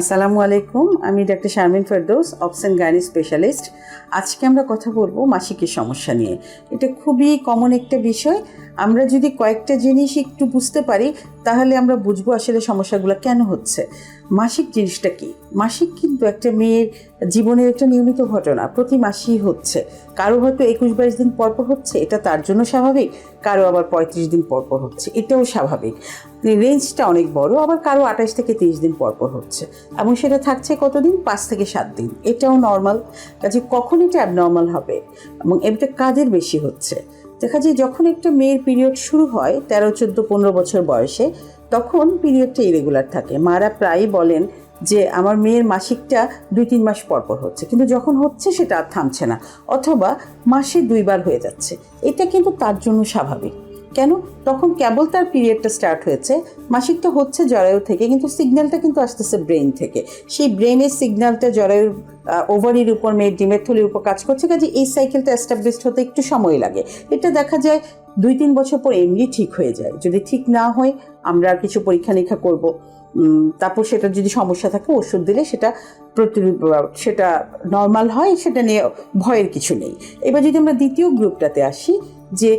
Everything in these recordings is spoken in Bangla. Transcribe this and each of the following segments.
আসসালামু আলাইকুম, আমি doctor Sharmin Ferdous, obs and gynae specialist. আজকে আমরা কথা বলব মাসিকের সমস্যা নিয়ে। এটা খুবই কমন একটা বিষয়। আমরা যদি কয়েকটা জিনিস একটু বুঝতে পারি তাহলে আমরা বুঝব আসলে সমস্যাগুলো কেন হচ্ছে। মাসিক জিনিসটা কি? মাসিক কিন্তু একটা মেয়ের জীবনের একটা নিয়মিত ঘটনা, প্রতি মাসেই হচ্ছে। কারও হয়তো একুশ বাইশ দিন পরপর হচ্ছে, এটা তার জন্য স্বাভাবিক। কারও আবার পঁয়ত্রিশ দিন পরপর হচ্ছে, এটাও স্বাভাবিক। রেঞ্জটা অনেক বড়, আবার কারও আঠাশ থেকে তিরিশ দিন পরপর হচ্ছে। এবং সেটা থাকছে কতদিন? পাঁচ থেকে সাত দিন। এটাও নর্মাল কাজে কখন এটা অ্যাবনর্মাল হবে? এবং এটা কাদের বেশি হচ্ছে? দেখা যায় যখন একটা মেয়ের পিরিয়ড শুরু হয়, তেরো, চোদ্দ, পনেরো বছর বয়সে, তখন পিরিয়ডটা ইরেগুলার থাকে। মারা প্রায়ই বলেন যে, আমার মেয়ের মাসিকটা দুই, তিন মাস পরপর পর হচ্ছে। কিন্তু যখন হচ্ছে, সেটা আর থামছে না। অথবা মাসে দুইবার হয়ে যাচ্ছে। এটা কিন্তু তার জন্য স্বাভাবিক। কেন? তখন কেবল তার পিরিয়ডটা স্টার্ট হয়েছে, মাসিকটা হচ্ছে জরায়ু থেকে, কিন্তু সিগন্যালটা কিন্তু আসতেছে ব্রেন থেকে। সেই ব্রেনের সিগন্যালটা জরায়ুর ওভারির উপর মেয়ের ডিমের থলির উপর কাজ করছে, কাজে এই সাইকেলটা এস্টাবলিশড হতে একটু সময় লাগে। এটা দেখা যায় দুই তিন বছর পর এমনি ঠিক হয়ে যায়। যদি ঠিক না হয় আমরা কিছু পরীক্ষা নিরীক্ষা করব। তারপর সেটা যদি সমস্যা থাকে ওষুধ দিলে সেটা প্রতিরোধ, সেটা নর্মাল হয়, সেটা নিয়ে ভয়ের কিছু নেই। এবার যদি আমরা দ্বিতীয় গ্রুপটাতে আসি, যে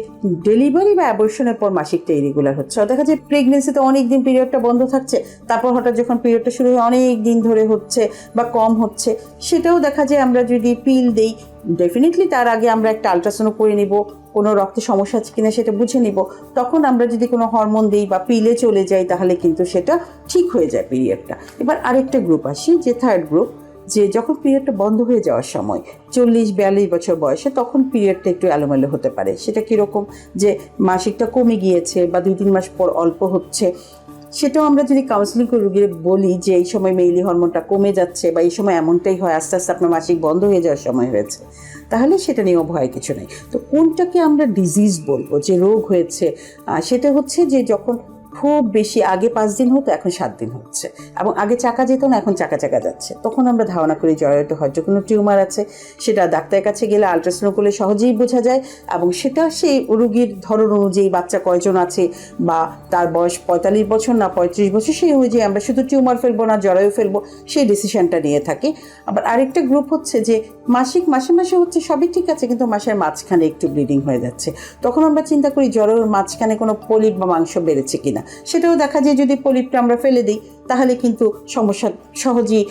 ডেলিভারি বা অ্যাবর্শনের পর মাসিকটা ইরেগুলার হচ্ছে। দেখা যায় প্রেগনেন্সিতে অনেক দিন পিরিয়ডটা বন্ধ থাকছে, তারপর হঠাৎ যখন পিরিয়ডটা শুরু হয় অনেক দিন ধরে হচ্ছে বা কম হচ্ছে, সেটাও দেখা যায় আমরা যদি পিল দেই ডেফিনেটলি তার আগে আমরা একটা আলট্রাসাউন্ড করে নিব, কোনো রক্তে সমস্যা আছে কিনা সেটা বুঝে নিব। তখন আমরা যদি কোনো হরমোন দিই বা পিলে চলে যাই, তাহলে কিন্তু সেটা ঠিক হয়ে যায় পিরিয়ডটা এবার আরেকটা গ্রুপ আসি, যে থার্ড গ্রুপ যে যখন পিরিয়ডটা বন্ধ হয়ে যাওয়ার সময়, চল্লিশ, বিয়াল্লিশ বছর বয়সে, তখন পিরিয়ডটা একটু এলোমেলো হতে পারে। সেটা কীরকম? যে মাসিকটা কমে গিয়েছে বা দুই, তিন মাস পর অল্প হচ্ছে সেটাও আমরা যদি কাউন্সিলিং করে রুগীর বলি যে এই সময় মেইলি হরমোনটা কমে যাচ্ছে বা এই সময় এমনটাই হয়, আস্তে আস্তে আপনার মাসিক বন্ধ হয়ে যাওয়ার সময় হয়েছে, তাহলে সেটা নিয়েও ভয় কিছু নেই। তো কোনটাকে আমরা ডিজিজ বলব, যে রোগ হয়েছে? সেটা হচ্ছে যে যখন খুব বেশি আগে পাঁচ দিন হতো, এখন সাত দিন হচ্ছে। এবং আগে চাকা যেত না, এখন চাকা চাকা যাচ্ছে। তখন আমরা ধারণা করি জরায়ুতে হয়তো কোনো টিউমার আছে। সেটা ডাক্তারের কাছে গেলে আলট্রাসাউন্ড করলে সহজেই বোঝা যায়। এবং সেটা সেই রুগীর ধরন অনুযায়ী বাচ্চা কয়জন আছে বা তার বয়স পঁয়তাল্লিশ বছর না পঁয়ত্রিশ বছর, সেই অনুযায়ী আমরা শুধু টিউমার ফেলব না, জরায়ু ফেলব, সেই ডিসিশনটা নিয়ে থাকি। আবার আরেকটা গ্রুপ হচ্ছে যে মাসিক, মাসে মাসে হচ্ছে সবই ঠিক আছে, কিন্তু মাসের মাঝখানে একটু ব্লিডিং হয়ে যাচ্ছে। তখন আমরা চিন্তা করি জরায়ুর মাঝখানে কোনো পলিপ বা মাংস বেড়েছে কিনা। সেটাও দেখা যায় যদি পলিপটা আমরা ফেলে দিই, তাহলে কিন্তু সমস্যা, সহজেই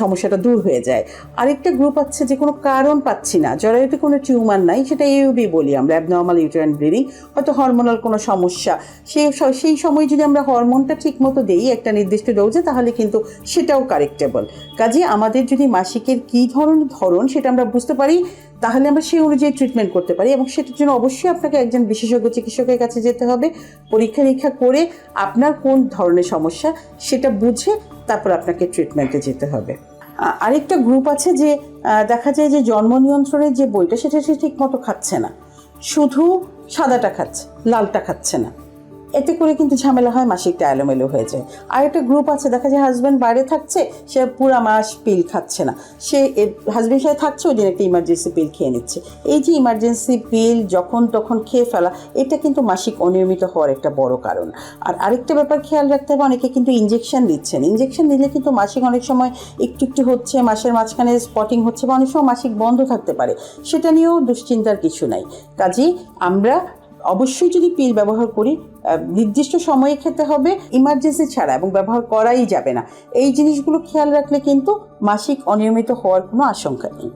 সমস্যাটা দূর হয়ে যায়। আরেকটা গ্রুপ আছে যে কোনো কারণ পাচ্ছি না, জরায়ুতে কোনো টিউমার নাই, সেটা ইউবি বলি আমরা অ্যাবনর্মাল ইউটারাইন ব্লিডিং হয়তো হরমোনাল কোনো সমস্যা। সেই সেই সময় যদি আমরা হরমোনটা ঠিক মতো দিই একটা নির্দিষ্ট ডোজে তাহলে কিন্তু সেটাও কারেক্টেবল কাজে আমাদের যদি মাসিকের কী ধরনের ধরন, সেটা আমরা বুঝতে পারি তাহলে আমরা সেই অনুযায়ী ট্রিটমেন্ট করতে পারি এবং সেটার জন্য অবশ্যই আপনাকে একজন বিশেষজ্ঞ চিকিৎসকের কাছে যেতে হবে, পরীক্ষা নিরীক্ষা করে আপনার কোন ধরনের সমস্যা সেটা বুঝে তারপর আপনাকে ট্রিটমেন্টে যেতে হবে। আরেকটা গ্রুপ আছে যে দেখা যায় যে জন্ম নিয়ন্ত্রণের যে বইটা সেটা সে ঠিক মতো খাচ্ছে না। শুধু সাদাটা খাচ্ছে, লালটা খাচ্ছে না। এতে করে কিন্তু ঝামেলা হয় মাসিকটা এলোমেলো হয়ে যায়। আর একটা গ্রুপ আছে, দেখা যায় হাজব্যান্ড বাইরে থাকছে, সে পুরা মাস পিল খাচ্ছে না। সে হাজব্যান্ড সাথে থাকছে, ওই দিন একটা ইমার্জেন্সি পিল খেয়ে নিচ্ছে। এই যে ইমার্জেন্সি পিল যখন তখন খেয়ে ফেলা, এটা কিন্তু মাসিক অনিয়মিত হওয়ার একটা বড় কারণ। আর আরেকটা ব্যাপার খেয়াল রাখতে হবে, অনেকে কিন্তু ইঞ্জেকশন দিচ্ছেন। ইঞ্জেকশন দিলে কিন্তু মাসিক অনেক সময় একটু একটু হচ্ছে, মাসের মাঝখানে স্পটিং হচ্ছে বা অনেক সময় মাসিক বন্ধ থাকতে পারে। সেটা নিয়েও দুশ্চিন্তার কিছু নাই। কাজেই আমরা অবশ্যই যদি পিল ব্যবহার করি নির্দিষ্ট সময়ে খেতে হবে ইমার্জেন্সি ছাড়া এবং ব্যবহার করাই যাবে না। এই জিনিসগুলো খেয়াল রাখলে কিন্তু মাসিক অনিয়মিত হওয়ার কোনো আশঙ্কা নেই।